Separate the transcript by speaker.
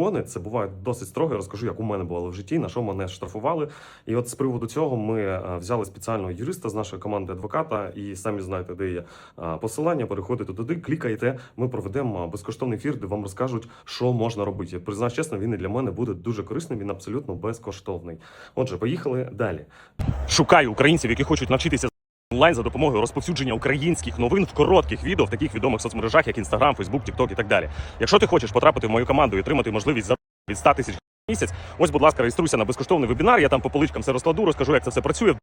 Speaker 1: закони це буває досить строго. Я розкажу, як у мене було в житті, на що мене штрафували. І от з приводу цього ми е, взяли спеціального юриста з нашої команди адвоката, і самі знаєте, де є е, посилання. Переходите туди, клікаєте. Ми проведемо безкоштовний ефір, де вам розкажуть, що можна робити. Признаюсь чесно, він і для мене буде дуже корисним. Він абсолютно безкоштовний. Отже, поїхали далі. Шукаю українців, які хочуть навчитися онлайн за допомогою розповсюдження українських новин в коротких відео в таких відомих соцмережах, як Instagram, Facebook, TikTok і так далі. Якщо ти хочеш потрапити в мою команду і отримати можливість за від 100 тисяч місяць, ось, будь ласка, реєструйся на безкоштовний вебінар. Я там по поличкам все розкладу, розкажу, як це все працює.